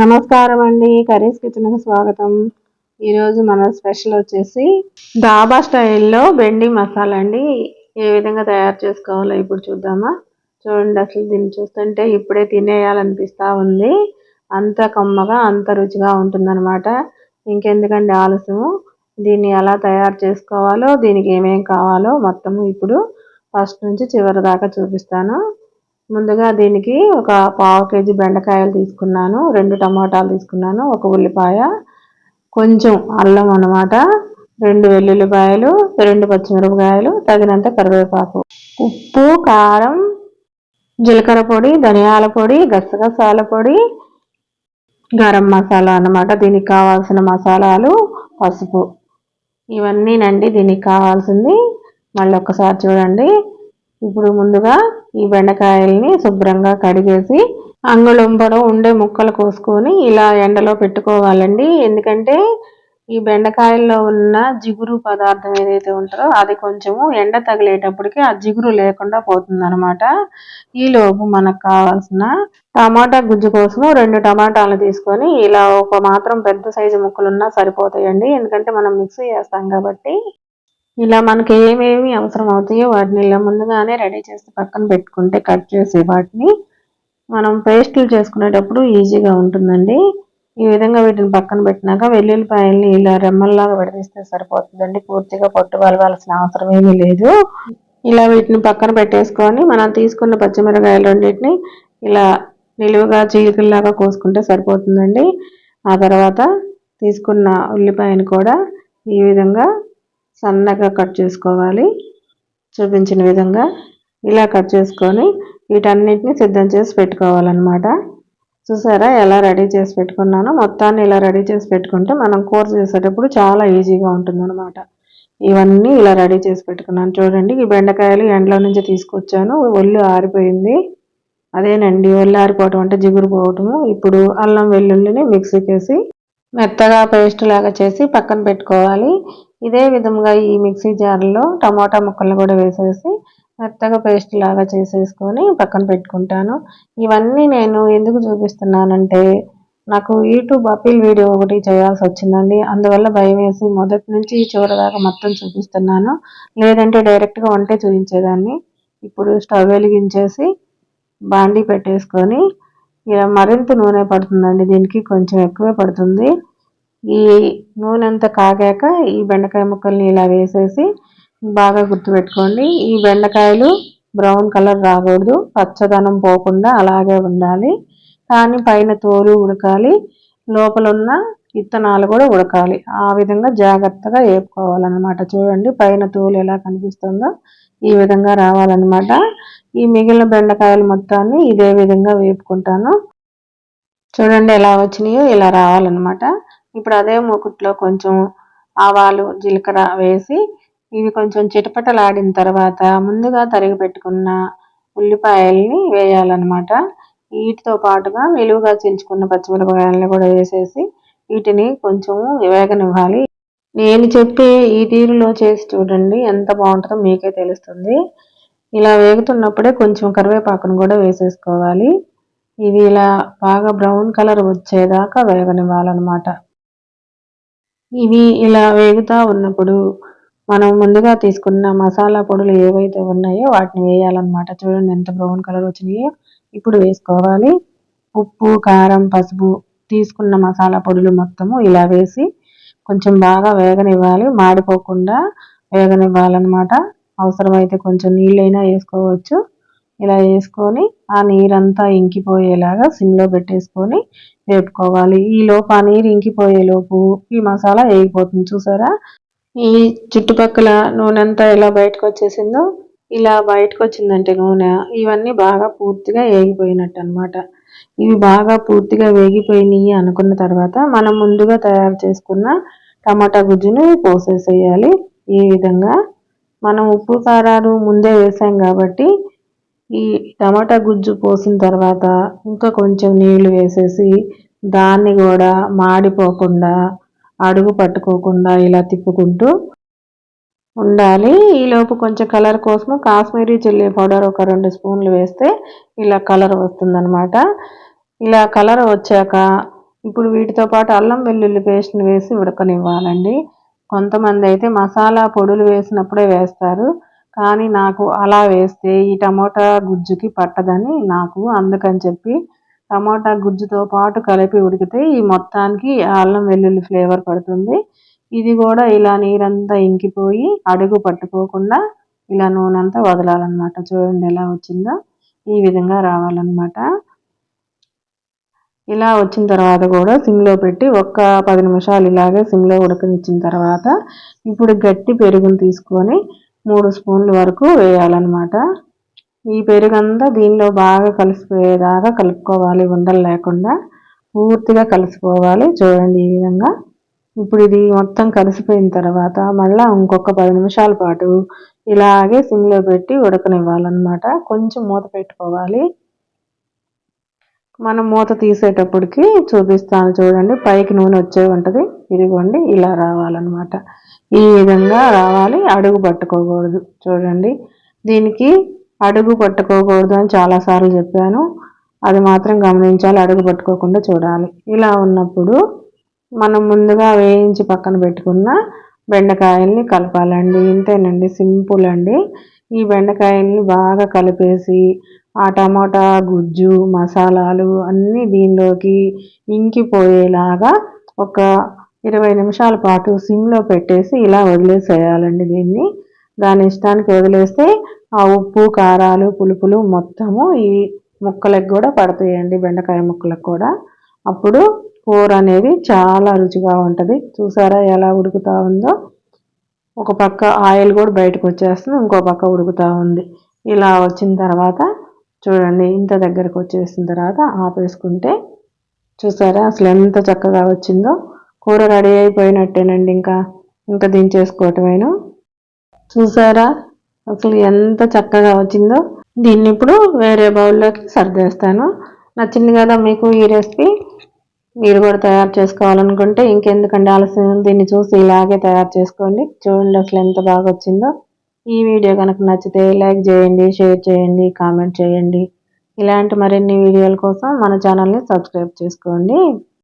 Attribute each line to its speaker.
Speaker 1: నమస్కారం అండి కర్రీస్ కిచెన్కి స్వాగతం. ఈరోజు మన స్పెషల్ వచ్చేసి డాబా స్టైల్లో బెండి మసాలా అండి ఏ విధంగా తయారు చేసుకోవాలో ఇప్పుడు చూద్దామా? చూడండి అసలు దీన్ని చూస్తుంటే ఇప్పుడే తినేయాలనిపిస్తూ ఉంది. అంత కమ్మగా అంత రుచిగా ఉంటుందన్నమాట. ఇంకెందుకండి ఆలస్యము దీన్ని ఎలా తయారు చేసుకోవాలో దీనికి ఏమేం కావాలో మొత్తము ఇప్పుడు ఫస్ట్ నుంచి చివరి దాకా చూపిస్తాను. ముందుగా దీనికి ఒక పావు కేజీ బెండకాయలు తీసుకున్నాను రెండు టమాటాలు తీసుకున్నాను ఒక ఉల్లిపాయ కొంచెం అల్లం అనమాట రెండు వెల్లుల్లిపాయలు రెండు పచ్చిమిరపకాయలు తగినంత కరివేపాకు ఉప్పు కారం జీలకర్ర పొడి ధనియాల పొడి గసగసాల పొడి గరం మసాలా అన్నమాట. దీనికి కావాల్సిన మసాలాలు పసుపు. ఇవన్నీనండి దీనికి కావాల్సింది. మళ్ళీ ఒక్కసారి చూడండి. ఇప్పుడు ముందుగా ఈ బెండకాయల్ని శుభ్రంగా కడిగేసి అంగుళంపడం ఉండే ముక్కలు కోసుకొని ఇలా ఎండలో పెట్టుకోవాలండి. ఎందుకంటే ఈ బెండకాయల్లో ఉన్న జిగురు పదార్థం ఏదైతే ఉంటుందో అది కొంచెము ఎండ తగిలేటప్పటికి ఆ జిగురు లేకుండా పోతుందనమాట ఈలోపు మనకు కావాల్సిన టమాటా గుజ్జు కోసం రెండు టమాటాలు తీసుకొని ఇలా ఒక మాత్రం పెద్ద సైజు ముక్కలు ఉన్నా సరిపోతాయండి. ఎందుకంటే మనం మిక్సీ చేస్తాం కాబట్టి ఇలా మనకి ఏమేమి అవసరం అవుతాయో వాటిని ఇలా ముందుగానే రెడీ చేసి పక్కన పెట్టుకుంటే కట్ చేసి వాటిని మనం పేస్టులు చేసుకునేటప్పుడు ఈజీగా ఉంటుందండి. ఈ విధంగా వీటిని పక్కన పెట్టినాక వెల్లుల్లిపాయల్ని ఇలా రెమ్మల్లాగా విడదీస్తే సరిపోతుందండి. పూర్తిగా పొట్టు వలవాల్సిన అవసరం ఏమీ లేదు. ఇలా వీటిని పక్కన పెట్టేసుకొని మనం తీసుకున్న పచ్చిమిరకాయలు రెండింటిని ఇలా నిలువుగా చీలికల్లాగా కోసుకుంటే సరిపోతుందండి. ఆ తర్వాత తీసుకున్న ఉల్లిపాయను కూడా ఈ విధంగా సన్నగా కట్ చేసుకోవాలి. చూపించిన విధంగా ఇలా కట్ చేసుకొని వీటన్నిటిని సిద్ధం చేసి పెట్టుకోవాలన్నమాట. చూసారా ఎలా రెడీ చేసి పెట్టుకున్నానో? మొత్తాన్ని ఇలా రెడీ చేసి పెట్టుకుంటే మనం కూర చేసేటప్పుడు చాలా ఈజీగా ఉంటుందన్నమాట. ఇవన్నీ ఇలా రెడీ చేసి పెట్టుకున్నాను. చూడండి ఈ బెండకాయలు ఎండలో నుంచి తీసుకొచ్చాను. ఒళ్ళు ఆరిపోయింది. అదేనండి ఒళ్ళు ఆరిపోవటం అంటే జిగురు పోవటము. ఇప్పుడు అల్లం వెల్లుల్లిని మిక్సీకి వేసి మెత్తగా పేస్ట్ లాగా చేసి పక్కన పెట్టుకోవాలి. ఇదే విధంగా ఈ మిక్సీ జార్లో టమాటా ముక్కలు కూడా వేసేసి మెత్తగా పేస్ట్ లాగా చేసేసుకొని పక్కన పెట్టుకుంటాను. ఇవన్నీ నేను ఎందుకు చూపిస్తున్నానంటే నాకు యూట్యూబ్ అప్పీల్ వీడియో ఒకటి చేయాల్సి వచ్చిందండి. అందువల్ల భయం వేసి మొదటి నుంచి చివరి దాకా మొత్తం చూపిస్తున్నాను. లేదంటే డైరెక్ట్గా వంటే చూపించేదాన్ని. ఇప్పుడు స్టవ్ వెలిగించేసి బాండీ పెట్టేసుకొని ఇలా మరింత నూనె పడుతుందండి. దీనికి కొంచెం ఎక్కువే పడుతుంది. ఈ నూనె అంతా కాగాక ఈ బెండకాయ ముక్కల్ని ఇలా వేసేసి బాగా గుర్తుపెట్టుకోండి. ఈ బెండకాయలు బ్రౌన్ కలర్ రాకూడదు పచ్చదనం పోకుండా అలాగే ఉండాలి. కానీ పైన తోలు ఉడకాలి లోపల ఉన్న విత్తనాలు కూడా ఉడకాలి. ఆ విధంగా జాగ్రత్తగా వేపుకోవాలన్నమాట. చూడండి పైన తోలు ఎలా కనిపిస్తుందో ఈ విధంగా రావాలన్నమాట. ఈ మిగిలిన బెండకాయలు మొత్తాన్ని ఇదే విధంగా వేపుకుంటాను. చూడండి ఎలా వచ్చినాయో ఇలా రావాలన్నమాట. ఇప్పుడు అదే మూకుట్లో కొంచెం ఆవాలు జీలకర్ర వేసి ఇవి కొంచెం చిటపటలాడిన తర్వాత ముందుగా తరిగి పెట్టుకున్న ఉల్లిపాయల్ని వేయాలన్నమాట. వీటితో పాటుగా నిలువుగా చీల్చుకున్న పచ్చిమిరపకాయలను కూడా వేసేసి వీటిని కొంచెం వేగనివ్వాలి. నేను చెప్పే ఈ తీరులో చేసి చూడండి ఎంత బాగుంటుందో మీకే తెలుస్తుంది. ఇలా వేగుతున్నప్పుడే కొంచెం కరివేపాకును కూడా వేసేసుకోవాలి. ఇది ఇలా బాగా బ్రౌన్ కలర్ వచ్చేదాకా వేగనివ్వాలన్నమాట. ఇవి ఇలా వేగుతూ ఉన్నప్పుడు మనం ముందుగా తీసుకున్న మసాలా పొడులు ఏవైతే ఉన్నాయో వాటిని వేయాలన్నమాట. చూడండి ఎంత బ్రౌన్ కలర్ వచ్చినాయో ఇప్పుడు వేసుకోవాలి. ఉప్పు కారం పసుపు తీసుకున్న మసాలా పొడులు మొత్తము ఇలా వేసి కొంచెం బాగా వేగనివ్వాలి. మాడిపోకుండా వేగనివ్వాలన్నమాట. అవసరమైతే కొంచెం నీళ్ళైనా వేసుకోవచ్చు. ఇలా వేసుకొని ఆ నీరంతా ఇంకిపోయేలాగా సిమ్లో పెట్టేసుకొని వేపుకోవాలి. ఈ ఆ నీరు ఇంకిపోయేలోపు ఈ మసాలా వేగిపోతుంది. చూసారా? ఈ చుట్టుపక్కల నూనె అంతా ఎలా బయటకు వచ్చేసిందో ఇలా బయటకు వచ్చిందంటే నూనె ఇవన్నీ బాగా పూర్తిగా వేగిపోయినట్టు అనమాట ఇవి బాగా పూర్తిగా వేగిపోయినాయి అనుకున్న తర్వాత మనం ముందుగా తయారు చేసుకున్న టమాటా గుజ్జుని పోసేసేయాలి. ఈ విధంగా మనం ఉప్పు కారాలు ముందే వేసాం కాబట్టి ఈ టమాటా గుజ్జు పోసిన తర్వాత ఇంకా కొంచెం నీళ్ళు వేసేసి దాన్ని కూడా మాడిపోకుండా అడుగు పట్టుకోకుండా ఇలా తిప్పుకుంటూ ఉండాలి. ఈలోపు కొంచెం కలర్ కోసం కాశ్మీరీ చిల్లీ పౌడర్ ఒక రెండు స్పూన్లు వేస్తే ఇలా కలర్ వస్తుందన్నమాట. ఇలా కలర్ వచ్చాక ఇప్పుడు వీటితో పాటు అల్లం వెల్లుల్లి పేస్ట్ని వేసి ఉడకనివ్వాలండి. కొంతమంది అయితే మసాలా పొడులు వేసినప్పుడే వేస్తారు. కానీ నాకు అలా వేస్తే ఈ టమోటా గుజ్జుకి పట్టదని నాకు అందుకని చెప్పి టమోటా గుజ్జుతో పాటు కలిపి ఉడికితే ఈ మొత్తానికి అల్లం వెల్లుల్లి ఫ్లేవర్ పడుతుంది. ఇది కూడా ఇలా నీరంతా ఇంకిపోయి అడుగు పట్టుకోకుండా ఇలా నూనె అంతా వదలాలన్నమాట. చూడండి ఎలా వచ్చిందో. ఈ విధంగా రావాలన్నమాట. ఇలా వచ్చిన తర్వాత కూడా సిమ్లో పెట్టి ఒక్క పది నిమిషాలు ఇలాగే సిమ్లో ఉడకనిచ్చిన తర్వాత ఇప్పుడు గట్టి పెరుగును తీసుకొని మూడు స్పూన్ల వరకు వేయాలన్నమాట. ఈ పెరుగంతా దీనిలో బాగా కలిసిపోయేదాకా కలుపుకోవాలి ఉండలు లేకుండా. పూర్తిగా కలిసిపోవాలి చూడండి ఈ విధంగా. ఇప్పుడు ఇది మొత్తం కలిసిపోయిన తర్వాత మళ్ళీ ఇంకొక పది నిమిషాల పాటు ఇలాగే సిమ్లో పెట్టి ఉడకనివ్వాలన్నమాట. కొంచెం మూత పెట్టుకోవాలి. మనం మూత తీసేటప్పటికి చూపిస్తాను చూడండి. పైకి నూనె వచ్చే ఉంటుంది. ఇదిగోండి ఇలా రావాలన్నమాట. ఈ విధంగా రావాలి. అడుగు పట్టుకోకూడదు. చూడండి. దీనికి అడుగు పట్టుకోకూడదు అని చాలాసార్లు చెప్పాను. అది మాత్రం గమనించాలి. అడుగు పట్టుకోకుండా చూడాలి. ఇలా ఉన్నప్పుడు మనం ముందుగా వేయించి పక్కన పెట్టుకున్న బెండకాయల్ని కలపాలండి. ఇంతేనండి. సింపుల్ అండి. ఈ బెండకాయల్ని బాగా కలిపేసి ఆ టమాటా గుజ్జు మసాలాలు అన్నీ దీనిలోకి ఇంకిపోయేలాగా ఒక ఇరవై నిమిషాల పాటు సిమ్లో పెట్టేసి ఇలా వదిలేసేయాలండి దీన్ని. దాని ఇష్టానికి వదిలేస్తే ఆ ఉప్పు కారాలు పులుపులు మొత్తము ఈ ముక్కలకు కూడా పడతాయండి బెండకాయ ముక్కలకు కూడా. అప్పుడు కూర అనేది చాలా రుచిగా ఉంటుంది. చూసారా ఎలా ఉడుకుతూ ఉందో? ఒక పక్క ఆయిల్ కూడా బయటకు వచ్చేస్తుంది ఇంకో పక్క ఉడుకుతూ ఉంది. ఇలా వచ్చిన తర్వాత చూడండి ఇంత దగ్గరకు వచ్చేసిన తర్వాత ఆపేసుకుంటే చూసారా అసలు ఎంత చక్కగా వచ్చిందో? కూర రెడీ అయిపోయినట్టేనండి ఇంకా. ఇంకా దించేసుకోవటమేను. చూసారా? అసలు ఎంత చక్కగా వచ్చిందో. దీన్ని ఇప్పుడు వేరే బౌల్లోకి సర్దేస్తాను. నచ్చింది కదా మీకు ఈ రెసిపీ? మీరు కూడా తయారు చేసుకోవాలనుకుంటే ఇంకెందుకండి ఆలస్యం? దీన్ని చూసి ఇలాగే తయారు చేసుకోండి. చూడండి అసలు ఎంత బాగా వచ్చిందో. ఈ వీడియో కనుక నచ్చితే లైక్ చేయండి షేర్ చేయండి కామెంట్ చేయండి. ఇలాంటి మరిన్ని వీడియోల కోసం మన ఛానల్ని సబ్స్క్రైబ్ చేసుకోండి.